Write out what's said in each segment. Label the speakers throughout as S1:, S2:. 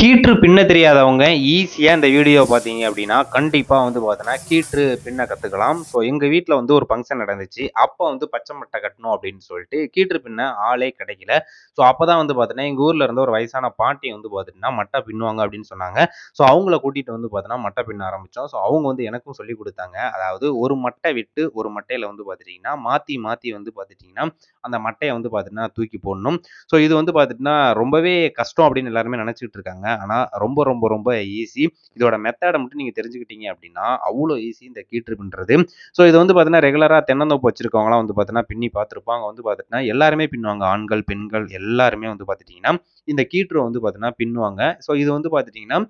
S1: கீற்று பின்ன தெரியாதவங்க ஈஸியாக இந்த வீடியோ பார்த்தீங்க அப்படின்னா கண்டிப்பாக வந்து பார்த்தோன்னா கீற்று பின்ன கற்றுக்கலாம் ஸோ எங்கள் வீட்டில் வந்து ஒரு ஃபங்க்ஷன் நடந்துச்சு. அப்போ வந்து பச்சை மட்டை கட்டணும் அப்படின்னு சொல்லிட்டு கீற்று பின்ன ஆளே கிடைக்கல. ஸோ அப்போ தான் வந்து பார்த்தோன்னா எங்கள் ஊரில் இருந்த ஒரு வயசான பாட்டி வந்து பார்த்துட்டிங்கன்னா மட்டை பின்னுவாங்க அப்படின்னு சொன்னாங்க. ஸோ அவங்கள கூட்டிகிட்டு வந்து பார்த்தோன்னா மட்டை பின்ன ஆரம்பித்தோம் ஸோ அவங்க வந்து எனக்கும் சொல்லி கொடுத்தாங்க. அதாவது ஒரு மட்டை விட்டு ஒரு மட்டையில் வந்து பார்த்துட்டிங்கன்னா மாற்றி மாற்றி வந்து பார்த்துட்டிங்கன்னா அந்த மட்டையை வந்து பார்த்தீங்கன்னா தூக்கி போடணும். ஸோ இது வந்து பார்த்துட்டிங்கன்னா ரொம்பவே கஷ்டம் அப்படின்னு எல்லாருமே நினச்சிட்டு இருக்காங்க. ஆனால் ரொம்ப ரொம்ப ரொம்ப ஈஸி இதோட மெத்தடை மட்டும் நீங்கள் தெரிஞ்சுக்கிட்டீங்க அப்படின்னா அவ்வளோ ஈஸி இந்த கீற்று பின்னுறது ஸோ இது வந்து பார்த்தீங்கன்னா ரெகுலராக தென்னந்தோப்பு வச்சிருக்கவங்களாம் வந்து பார்த்தீங்கன்னா பின்னி பார்த்துருப்பாங்க வந்து பார்த்துட்டிங்கன்னா எல்லாருமே பின்னுவாங்க. ஆண்கள் பெண்கள் எல்லாருமே வந்து பார்த்துட்டிங்கன்னா இந்த கீற்று வந்து பார்த்தீங்கன்னா பின்னுவாங்க. ஸோ இது வந்து பார்த்துட்டிங்கன்னா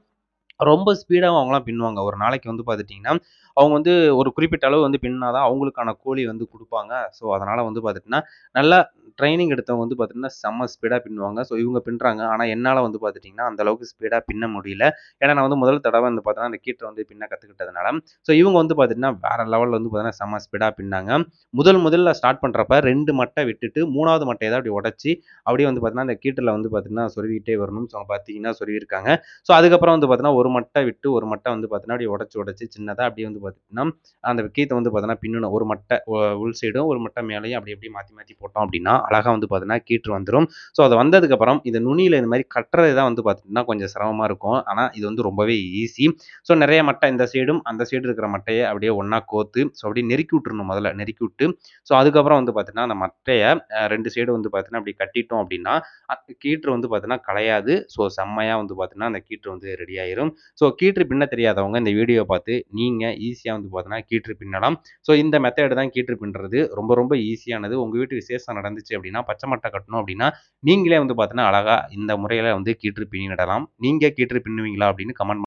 S1: ரொம்ப ஸ்பீடாக அவங்களாம் பின்னுவாங்க. ஒரு நாளைக்கு வந்து பார்த்துட்டிங்கன்னா அவங்க வந்து ஒரு குறிப்பிட்ட அளவு வந்து பின்னா தான் அவங்களுக்கான கூலி வந்து கொடுப்பாங்க. ஸோ அதனால் வந்து பார்த்துட்டிங்கன்னா நல்லா ட்ரைனிங் எடுத்தவங்க வந்து பார்த்தீங்கன்னா செம்ம ஸ்பீடாக பின்னுவாங்க ஸோ இவங்க பின்னுறாங்க ஆனால் என்னால் வந்து பார்த்துட்டிங்கன்னா அந்தளவுக்கு ஸ்பீடாக பின்ன முடியல ஏன்னா நான் வந்து முதல் தடவை வந்து பார்த்தீங்கன்னா அந்த கீட்டை வந்து பின்ன கற்றுக்கிட்டதுனால ஸோ இவங்க வந்து பார்த்திங்கன்னா வேறு லெவலில் வந்து பார்த்தீங்கன்னா செம்ம ஸ்பீடாக பின்னாங்க முதல் முதல்ல ஸ்டார்ட் பண்ணுறப்ப ரெண்டு மட்டை விட்டுட்டு மூணாவது மட்டையை தான் அப்படி உடச்சி அப்படியே வந்து பார்த்தீங்கன்னா அந்த கீட்டில் வந்து பார்த்தீங்கன்னா சொருவிக்கிட்டே வரணும் ஸோ பார்த்தீங்கன்னா சொருவிருக்காங்க ஸோ அதுக்கப்புறம் வந்து பார்த்தீங்கன்னா ஒரு மட்டை விட்டு ஒரு மட்டை வந்து பார்த்தீங்கன்னா அப்படியே உடச்சி உடச்சி சின்னதாக அப்படியே வந்து பார்த்திங்கன்னா அந்த கீத்தை வந்து பார்த்தீங்கன்னா பின்னணும் ஒரு மட்டை உள் சைடும் ஒரு மட்டை மேலேயும் அப்படி எப்படி மாற்றி மாற்றி போட்டோம் அப்படின்னா அழகாக வந்து பார்த்தீங்கன்னா கீற்று வந்துடும் ஸோ அது வந்ததுக்கப்புறம் இந்த நுனியில் இந்த மாதிரி கட்டுறது தான் வந்து பார்த்தீங்கன்னா கொஞ்சம் சிரமமாக இருக்கும். ஆனால் இது வந்து ரொம்பவே ஈஸி ஸோ நிறைய மட்டை இந்த சைடும் அந்த சைடு இருக்கிற மட்டையை அப்படியே ஒன்றா கோத்து ஸோ அப்படியே நெருக்கி விட்டுருணும் முதல்ல நெருக்கி விட்டு. ஸோ அதுக்கப்புறம் வந்து பார்த்தீங்கன்னா அந்த மட்டையை ரெண்டு சைடு வந்து பார்த்தீங்கன்னா அப்படி கட்டிட்டோம் அப்படின்னா கீற்று வந்து பார்த்தீங்கன்னா கலையாது ஸோ செம்மையாக வந்து பார்த்தீங்கன்னா அந்த கீற்று வந்து ரெடி ஆயிரும். ஸோ கீற்று பின்ன தெரியாதவங்க இந்த வீடியோ பார்த்து நீங்கள் ஈஸியாக வந்து பார்த்தீங்கன்னா கீற்று பின்னலாம். ஸோ இந்த மெத்தேடு தான் கீற்று பின்னுறது. ரொம்ப ரொம்ப ஈஸியானது உங்கள் வீட்டு விசேஷம் நடந்துச்சு அப்படின்னா பச்சை மட்டை கட்டணும் அப்படின்னா நீங்களே வந்து பார்த்தீங்கன்னா அழகாக இந்த முறையில் வந்து கீற்று பின்னிடலாம் நீங்கள் கீற்று பின்னுவீங்களா அப்படின்னு கமெண்ட்